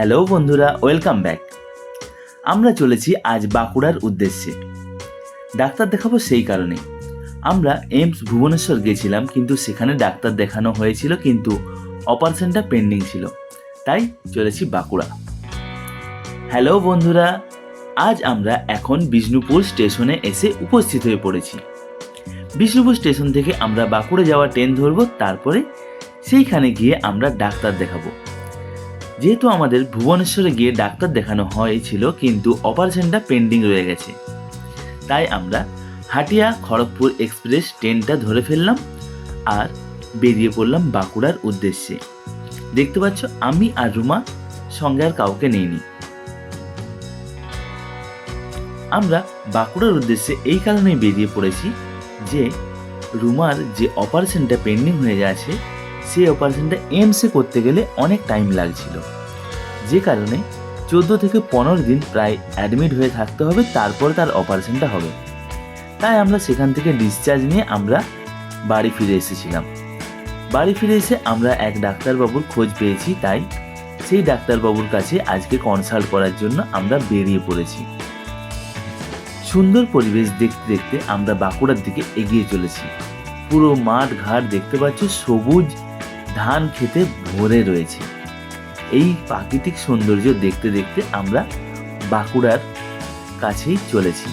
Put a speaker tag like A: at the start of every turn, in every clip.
A: Hello বন্ধুরা, welcome back. আমরা চলেছি আজ বাঁকুড়ার উদ্দেশ্যে। ডাক্তার দেখাবো সেই কারণে। আমরা এমস ভুবনেশ্বর গেছিলাম, কিন্তু সেখানে ডাক্তার দেখানো হয়েছিল, কিন্তু অপারেশনটা পেন্ডিং ছিল। তাই চলেছি বাঁকুড়া। হ্যালো বন্ধুরা, আজ আমরা এখন বিষ্ণুপুর স্টেশনে এসে উপস্থিত হয়ে পড়েছি। বিষ্ণুপুর স্টেশন থেকে আমরা বাঁকুড়া যাওয়ার ট্রেন ধরবো, তারপরে সেইখানে গিয়ে আমরা ডাক্তার দেখাবো। যেহেতু আমাদের ভুবনেশ্বরে গিয়ে ডাক্তার দেখানো হয়েছিল, কিন্তু অপারেশনটা পেন্ডিং রয়ে গেছে। তাই আমরা হাটিয়া খড়গপুর এক্সপ্রেস ট্রেনটা ধরে ফেললাম আর বেরিয়ে পড়লাম বাঁকুড়ার উদ্দেশ্যে। দেখতে পাচ্ছ, আমি আর রুমা সঙ্গে আর কাউকে নেইনি। আমরা বাঁকুড়ার উদ্দেশ্যে এই কারণেই বেরিয়ে পড়েছি যে রুমার যে অপারেশনটা পেন্ডিং হয়ে গেছে সেই অপারেশনটা এমসে করতে গেলে অনেক টাইম লাগছিল। যে কারণে চোদ্দ থেকে পনেরো দিন প্রায় অ্যাডমিট হয়ে থাকতে হবে, তারপর তার অপারেশনটা হবে। তাই আমরা সেখান থেকে ডিসচার্জ নিয়ে আমরা বাড়ি ফিরে এসেছিলাম। বাড়ি ফিরে এসে আমরা এক ডাক্তারবাবুর খোঁজ পেয়েছি, তাই সেই ডাক্তারবাবুর কাছে আজকে কনসাল্ট করার জন্য আমরা বেরিয়ে পড়েছি। সুন্দর পরিবেশ দেখতে দেখতে আমরা বাঁকুড়ার দিকে এগিয়ে চলেছি। পুরো মাঠ ঘাট দেখতে পাচ্ছ, সবুজ ধান খেতে ভরে রয়েছে। এই প্রাকৃতিক সৌন্দর্য দেখতে দেখতে আমরা বাঁকুড়ার কাছেই চলেছি।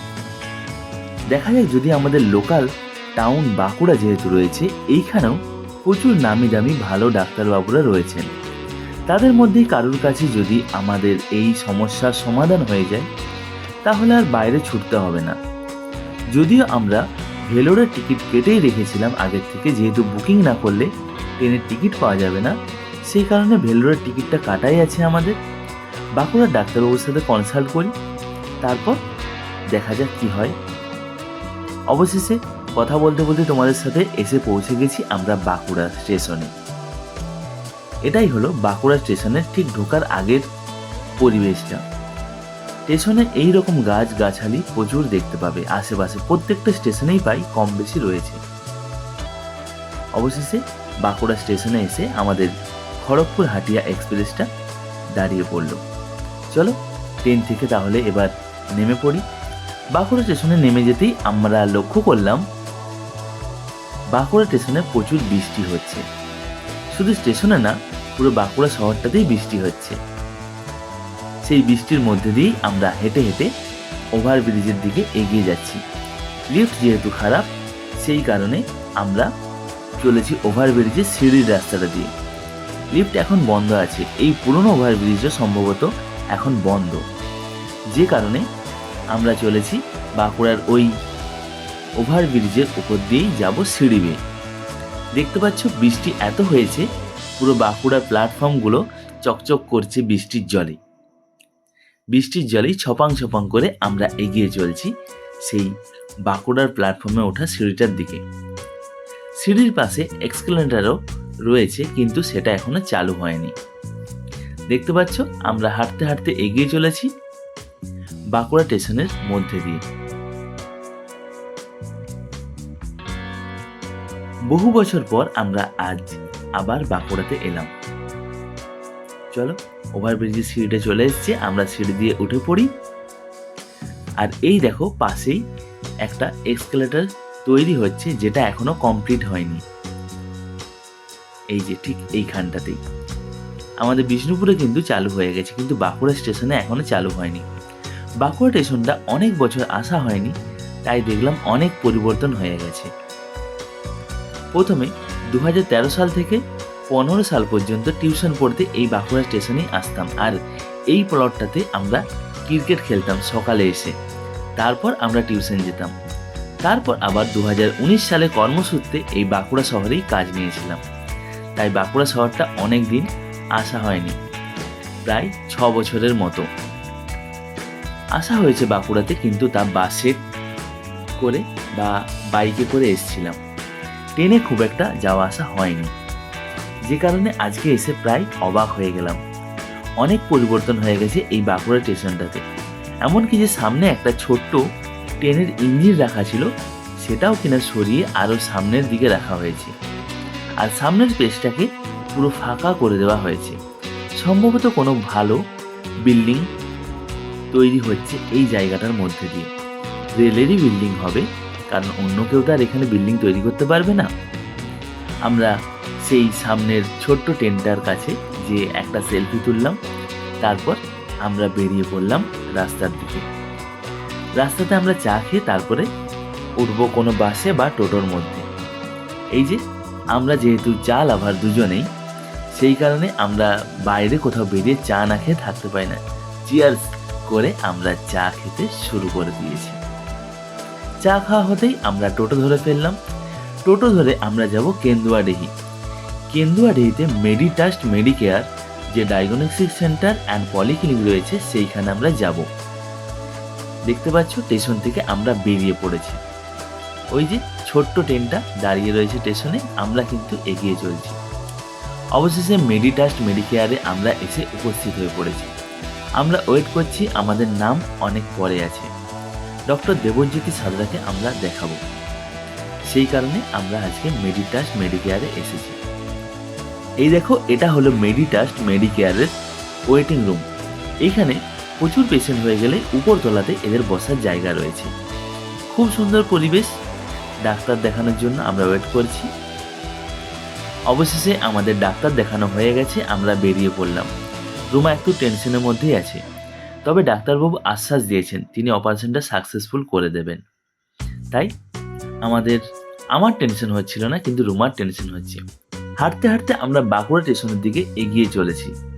A: দেখা যায় যদি আমাদের লোকাল টাউন বাঁকুড়া যেহেতু রয়েছে, এইখানেও প্রচুর নামি দামি ভালো ডাক্তারবাবুরা রয়েছেন। তাদের মধ্যেই কারোর কাছে যদি আমাদের এই সমস্যার সমাধান হয়ে যায়, তাহলে আর বাইরে ছুটতে হবে না। যদিও আমরা ভেলোরের টিকিট কেটেই রেখেছিলাম আগের থেকে, যেহেতু বুকিং না করলে ট্রেনের টিকিট পাওয়া যাবে না, সেই কারণে ভেলোরের টিকিটটা কাটাই আছে আমাদের। বাঁকুড়ার ডাক্তারবাবুর সাথে কনসাল্ট করি, তারপর দেখা যাক কি হয়। অবশেষে কথা বলতে বলতে তোমাদের সাথে এসে পৌঁছে গেছি আমরা বাঁকুড়া স্টেশনে। এটাই হলো বাঁকুড়া স্টেশনের ঠিক ঢোকার আগের পরিবেশটা। স্টেশনে এই রকম গাছ গাছালি প্রচুর দেখতে পাবে, আশেপাশে প্রত্যেকটা স্টেশনেই পাই কম বেশি রয়েছে। অবশেষে বাঁকুড়া স্টেশনে এসে আমাদের খড়গপুর হাটিয়া এক্সপ্রেসটা দাঁড়িয়ে পড়ল। চলো, ট্রেন থেকে তাহলে এবার নেমে পড়ি। বাঁকুড়া স্টেশনে নেমে যেতেই আমরা লক্ষ্য করলাম, বাঁকুড়া স্টেশনে প্রচুর বৃষ্টি হচ্ছে। শুধু স্টেশনে না, পুরো বাঁকুড়া শহরটাতেই বৃষ্টি হচ্ছে। সেই বৃষ্টির মধ্যে দিয়েই আমরা হেঁটে হেঁটে ওভারব্রিজের দিকে এগিয়ে যাচ্ছি। লিফট যেহেতু খারাপ, সেই কারণে আমরা চলেছি ওভারব্রিজের সিঁড়ির রাস্তাটা দিয়ে। লিফট এখন বন্ধ আছে। এই পুরনো ওভারব্রিজটা সম্ভবত এখন বন্ধ। যে কারণে আমরা চলেছি বাঁকুড়ার ওই ওভারব্রিজের উপর দিয়েই যাব সিঁড়ি বেয়ে। দেখতে পাচ্ছ বৃষ্টি এত হয়েছে, পুরো বাঁকুড়ার প্ল্যাটফর্মগুলো চকচক করছে বৃষ্টির জলে। বৃষ্টির জলেই ছপাং ছপাং করে আমরা এগিয়ে চলছি সেই বাঁকুড়ার প্ল্যাটফর্মে ওঠা সিঁড়িটার দিকে। সিঁড়ির পাশে এক্সকেলেটারও রয়েছে, কিন্তু সেটা এখনও চালু হয়নি। দেখতে পাচ্ছ, আমরা হাঁটতে হাঁটতে এগিয়ে চলেছি বাঁকুড়া স্টেশনের মধ্যে দিয়ে। বহু বছর পর আমরা আজ আবার বাঁকুড়াতে এলাম। চলো, ওভারব্রিজের সিঁড়িটা চলে এসছে, আমরা সিঁড়ি দিয়ে উঠে পড়ি। আর এই দেখো, পাশেই একটা এক্সকেলেটার তৈরি হচ্ছে যেটা এখনও কমপ্লিট হয়নি। এই যে ঠিক এইখানটাতেই। আমাদের বিষ্ণুপুরে কিন্তু চালু হয়ে গেছে, কিন্তু বাঁকুড়া স্টেশনে এখনও চালু হয়নি। বাঁকুড়া স্টেশনটা অনেক বছর আসা হয়নি, তাই দেখলাম অনেক পরিবর্তন হয়ে গেছে। প্রথমে দু হাজার তেরো সাল থেকে পনেরো সাল পর্যন্ত টিউশন পড়তে এই বাঁকুড়া স্টেশনেই আসতাম, আর এই প্লটটাতে আমরা ক্রিকেট খেলতাম সকালে এসে। তারপর আমরা টিউশন যেতাম। তারপর আবার দু হাজার উনিশ সালে কর্মসূত্রে এই বাঁকুড়া শহরেই কাজ নিয়েছিলাম। তাই বাঁকুড়া শহরটা অনেক দিন আসা হয়নি, প্রায় ছ বছরের মতো। আসা হয়েছে বাঁকুড়াতে কিন্তু তা বাসে করে বা বাইকে করে এসছিলাম। ট্রেনে খুব একটা যাওয়া আসা হয়নি। যে কারণে আজকে এসে প্রায় অবাক হয়ে গেলাম। অনেক পরিবর্তন হয়ে গেছে এই বাঁকুড়া স্টেশনটাতে। এমনকি যে সামনে একটা ছোট্ট ট্রেনের ইঞ্জিন রাখা ছিল, সেটাও কিনা সরিয়ে আরও সামনের দিকে রাখা হয়েছে। আর সামনের পেজটাকে পুরো ফাঁকা করে দেওয়া হয়েছে। সম্ভবত কোনো ভালো বিল্ডিং তৈরি হচ্ছে এই জায়গাটার মধ্যে দিয়ে। রেলেরই বিল্ডিং হবে, কারণ অন্য কেউ তো আর এখানে বিল্ডিং তৈরি করতে পারবে না। আমরা সেই সামনের ছোট্ট টেন্টার কাছে যে একটা সেলফি তুললাম, তারপর আমরা বেরিয়ে পড়লাম রাস্তার দিকে। রাস্তাতে আমরা চা খেয়ে তারপরে উঠবো কোনো বাসে বা টোটোর মধ্যে। এই যে, আমরা যেহেতু চা লাভার দুজনেই, সেই কারণে আমরা বাইরে কোথাও বেরিয়ে চা না খেয়ে থাকতে পারি না। চিয়ার্স করে আমরা চা খেতে শুরু করে দিয়েছি। চা খাওয়া হতেই আমরা টোটো ধরে ফেললাম। টোটো ধরে আমরা যাব কেন্দুয়াডিহি কেন্দুয়াডিহিতে মেডিটাস্ট মেডিকেয়ার যে ডায়াগনস্টিক সেন্টার অ্যান্ড পলিক্লিনিক রয়েছে, সেইখানে আমরা যাব। দেখতে পাচ্ছ? স্টেশন থেকে আমরা বেরিয়ে পড়েছি। ওই যে ছোট্ট ট্রেনটা দাঁড়িয়ে রয়েছে স্টেশনে, আমরা কিন্তু এগিয়ে চলছি। অবশেষে মেডিটাস্ট মেডিকেয়ারে আমরা এসে উপস্থিত হয়ে পড়েছি। আমরা ওয়েট করছি, আমাদের নাম অনেক পরে আছে। ডক্টর দেবজ্যোতি সাদরাকে আমরা দেখাবো। সেই কারণে আমরা আজকে মেডিটাস্ট মেডিকেয়ারে এসেছি। এই দেখো, এটা হলো মেডিটাস্ট মেডিকেয়ারের ওয়েটিং রুম এইখানে প্রচুর পেশেন্ট হয়ে গেলে উপরতলাতে এদের বসার জায়গা রয়েছে। খুব সুন্দর পরিবেশ, ডাক্তার দেখানোর জন্য আমরা ওয়েট করছি। অবশেষে আমাদের ডাক্তার দেখানো হয়ে গেছে, আমরা বেরিয়ে পড়লাম। রুমা একটু টেনশনের মধ্যেই আছে। তবে ডাক্তারবাবু আশ্বাস দিয়েছেন, তিনি অপারেশনটা সাকসেসফুল করে দেবেন। তাই আমাদের, আমার টেনশন হচ্ছিল না, কিন্তু রুমার টেনশন হচ্ছে। হাঁটতে হাঁটতে আমরা বাঁকুড়া স্টেশনের দিকে এগিয়ে চলেছি।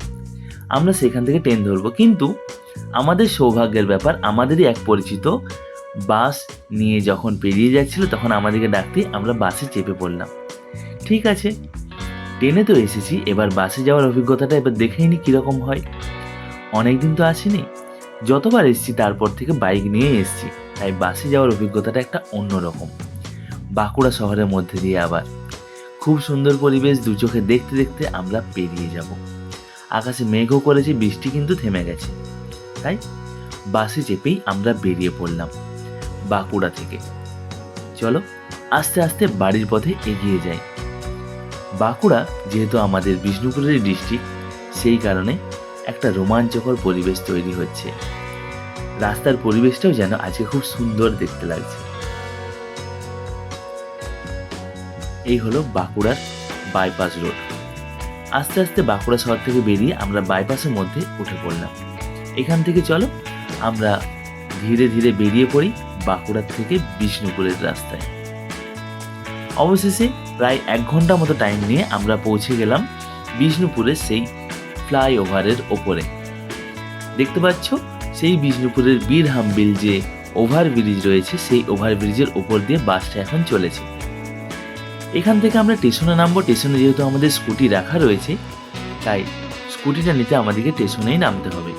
A: আমরা সেখান থেকে ট্রেন ধরবো। কিন্তু আমাদের সৌভাগ্যের ব্যাপার, আমাদেরই এক পরিচিত বাস নিয়ে যখন পেরিয়ে যাচ্ছিল, তখন আমাদেরকে ডাকতে আমরা বাসে চেপে পড়লাম। ঠিক আছে ট্রেনে তো এসেছি, এবার বাসে যাওয়ার অভিজ্ঞতাটা এবার দেখেই নি কীরকম হয়। অনেক দিন তো আসিনি, যতবার এসেছি তারপর থেকে বাইক নিয়ে এসেছি, তাই বাসে যাওয়ার অভিজ্ঞতাটা একটা অন্যরকম বাঁকুড়া শহরের মধ্যে দিয়ে আবার। খুব সুন্দর পরিবেশ, দু চোখে দেখতে দেখতে আমরা পেরিয়ে যাব। আকাশে মেঘও করেছে, বৃষ্টি কিন্তু থেমে গেছে। তাই বাসে চেপেই আমরা বেরিয়ে পড়লাম বাঁকুড়া থেকে। চলো আস্তে আস্তে বাড়ির পথে এগিয়ে যাই। বাঁকুড়া যেহেতু আমাদের বিষ্ণুপুরের ডিস্ট্রিক্ট, সেই কারণে একটা রোমাঞ্চকর পরিবেশ তৈরি হচ্ছে। রাস্তার পরিবেশটাও যেন আজকে খুব সুন্দর দেখতে লাগছে। এই হলো বাঁকুড়ার বাইপাস রোড। আস্তে আস্তে বাঁকুড়া শহর থেকে বেরিয়ে আমরা বাইপাসের মধ্যে উঠে পড়লাম। এখান থেকে চলো, আমরা ধীরে ধীরে বেরিয়ে পড়ি বাঁকুড়ার থেকে বিষ্ণুপুরের রাস্তায়। অবশেষে প্রায় এক ঘণ্টা মতো টাইম নিয়ে আমরা পৌঁছে গেলাম বিষ্ণুপুরের সেই ফ্লাইওভারের ওপরে। দেখতে পাচ্ছ, সেই বিষ্ণুপুরের বীর হামবিল যে ওভারব্রিজ রয়েছে, সেই ওভারব্রিজের ওপর দিয়ে বাসটা এখন চলেছে। এখান থেকে আমরা স্টেশনে নামবো। স্টেশনে যেহেতু আমাদের স্কুটি রাখা রয়েছে, তাই স্কুটিটা নিতে আমাদেরকে স্টেশনেই নামতে হবে।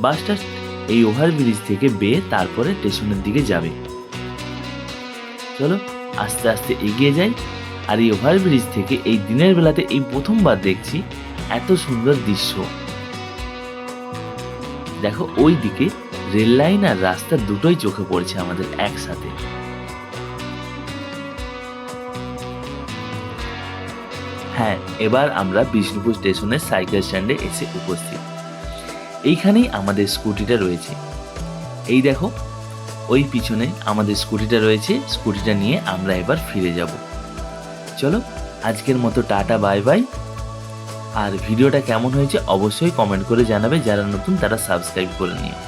A: বাসটা এই ওভারব্রিজ থেকে বেয়ে তারপরে স্টেশনের দিকে যাবে। চলো, আস্তে আস্তে এগিয়ে যাই। আর এই ওভারব্রিজ থেকে এই দিনের বেলাতে এই প্রথমবার দেখছি এত সুন্দর দৃশ্য। দেখো ওই দিকে রেল লাইন আর রাস্তা দুটোই চোখে পড়ছে আমাদের একসাথে। হ্যাঁ এবার আমরা বিষ্ণুপুর স্টেশনের সাইকেল স্ট্যান্ডে এসে উপস্থিত। এইখানেই আমাদের স্কুটিটা রয়েছে। এই দেখো, ওই পিছনে আমাদের স্কুটিটা রয়েছে। স্কুটিটা নিয়ে আমরা এবার ফিরে যাব। চলো, আজকের মতো টাটা, বাই বাই। আর ভিডিওটা কেমন হয়েছে অবশ্যই কমেন্ট করে জানাবে। যারা নতুন, তারা সাবস্ক্রাইব করে নিও।